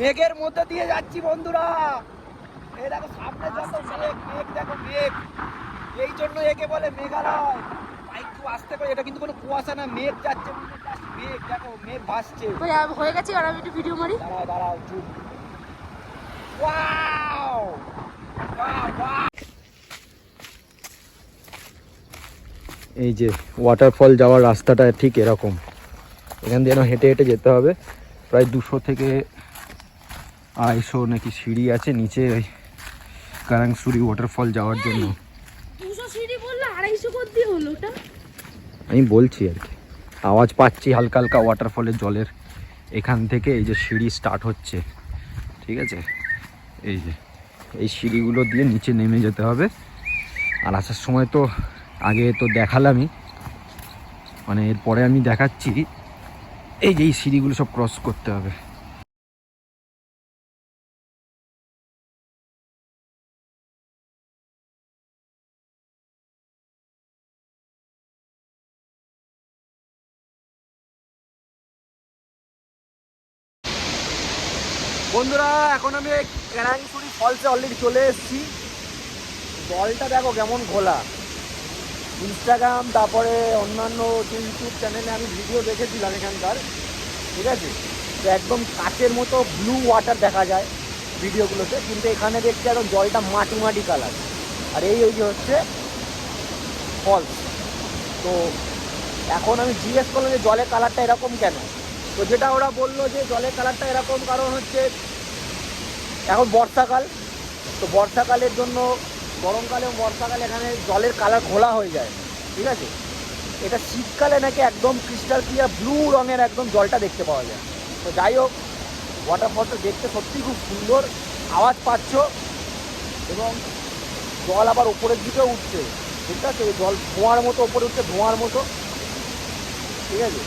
মেঘের মধ্যে দিয়ে যাচ্ছি বন্ধুরা। এই দেখো সামনে যত মেঘ মেঘ দেখো মেঘ। এই জন্য একে বলে মেঘালয়। বাইক খুব আসতে করে এটা কিন্তু কোনো কুয়াশা না মেঘ যাচ্ছে মেঘ দেখো মেঘ ভাসছে। হয়ে গেছে আর আমি একটু ভিডিও মারি। দাঁড়াও দাঁড়াও চুপ। ওয়াও এই যে ওয়াটারফল যাওয়ার রাস্তাটা ঠিক এরকম। এখান দিয়ে যেন হেঁটে হেঁটে যেতে হবে। প্রায় দুশো থেকে আড়াইশো নাকি সিঁড়ি আছে নিচে ওই কারাংসুরি ওয়াটারফল যাওয়ার জন্য। আমি বলছি আর কি। আওয়াজ পাচ্ছি হালকা হালকা ওয়াটারফলের জলের। এখান থেকে এই যে সিঁড়ি স্টার্ট হচ্ছে। ঠিক আছে? এই যে এই সিঁড়িগুলো দিয়ে নিচে নেমে যেতে হবে। আর আসার সময় তো আগে তো দেখালামই। মানে এরপরে আমি দেখাচ্ছি। এই যে এই সিঁড়িগুলো সব ক্রস করতে হবে। বন্ধুরা, এখন আমি ক্যারাংসুরি ফলসে অলরেডি চলে এসেছি। জলটা দেখো কেমন ঘোলা। ইনস্টাগ্রাম তারপরে অন্যান্য যে ইউটিউব চ্যানেলে আমি ভিডিও দেখেছিলাম এখানকার। ঠিক আছে? তো একদম কাচের মতো ব্লু ওয়াটার দেখা যায় ভিডিওগুলোতে কিন্তু এখানে দেখছি একদম জলটা মাটি মাটি কালার আর এই ওই যে হচ্ছে ফলস তো এখন আমি জিজ্ঞেস করলাম যে জলের কালারটা এরকম কেন? তো যেটা ওরা বলল যে জলের কালারটা এরকম, কারণ হচ্ছে এখন বর্ষাকাল, তো বর্ষাকালের জন্য গরমকালে বর্ষাকালে এখানে জলের কালার ঘোলা হয়ে যায়, ঠিক আছে? এটা শীতকালে নাকি একদম ক্রিস্টাল ক্লিয়ার ব্লু রঙের একদম জলটা দেখতে পাওয়া যায়। তো যাই হোক ওয়াটারফলটা দেখতে সত্যিই খুব সুন্দর, আওয়াজ পাচ্ছ, এবং জল আবার উপরের দিকে উঠছে, ঠিক আছে? জল ধোঁয়ার মতো, উপরে উঠছে ধোঁয়ার মতো, ঠিক আছে?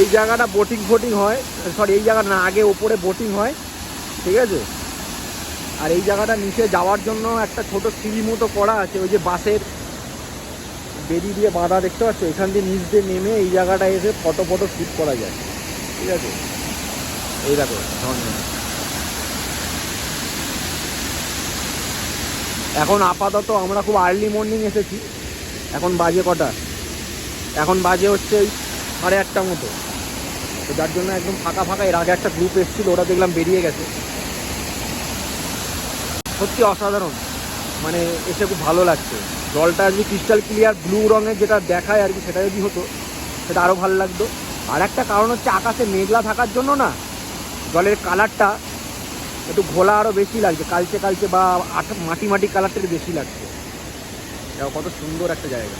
এই জায়গাটা বোটিং ফোটিং হয় সরি এই জায়গা না, আগে ওপরে বোটিং হয়, ঠিক আছে? আর এই জায়গাটা নিচে যাওয়ার জন্য একটা ছোট সিঁড়ি মতো করা আছে, ওই যে বাসের বেরি দিয়ে বাঁধা দেখতে পাচ্ছ? এখান দিয়ে নিচ দিয়ে নেমে এই জায়গাটা এসে ফটো ফটো শ্যুট করা যায়, ঠিক আছে? এই দেখো এখন আপাতত আমরা খুব আর্লি মর্নিং এসেছি, এখন বাজে কটা? এখন বাজে হচ্ছে ওই সাড়ে আটটা মতো। তো যার জন্য একদম ফাঁকা ফাঁকা, এর আগে একটা গ্রুপ এসেছিল, ওরা দেখলাম বেরিয়ে গেছে। সত্যি অসাধারণ। মানে এসে খুব ভালো লাগছে। জলটা যদি ক্রিস্টাল ক্লিয়ার ব্লু রঙের যেটা দেখায় আর কি, সেটা যদি হতো, সেটা আরও ভালো লাগতো। আর একটা কারণ হচ্ছে, আকাশে মেঘলা থাকার জন্য না, জলের কালারটা একটু ঘোলা আরও বেশি লাগছে। কালচে কালচে বা মাটি মাটি কালারটা একটু বেশি লাগছে। কত সুন্দর একটা জায়গা।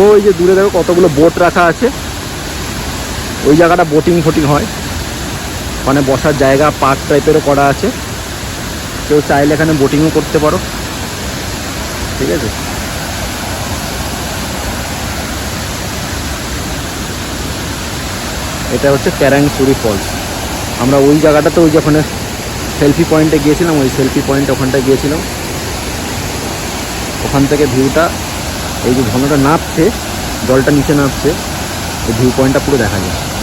ওই যে দূরে দেখো কতগুলো বোট রাখা আছে। ওই জায়গাটা বোটিং ফোটিং হয়। ওখানে বসার জায়গা পার্ক টাইপেরও করা আছে। কেউ চাইলে এখানে বোটিংও করতে পারো। ঠিক আছে? এটা হচ্ছে ক্যারাংসুরি ফলস আমরা ওই জায়গাটাতে ওই যে ওখানে সেলফি পয়েন্টে গিয়েছিলাম, ওই সেলফি পয়েন্ট ওখানটায় গিয়েছিলাম। ওখান থেকে ভিউটা, এই যে ঝর্ণাটা নাপছে, জলটা নিচে নামছে এই ভিউ পয়েন্টটা পুরো দেখা যায়।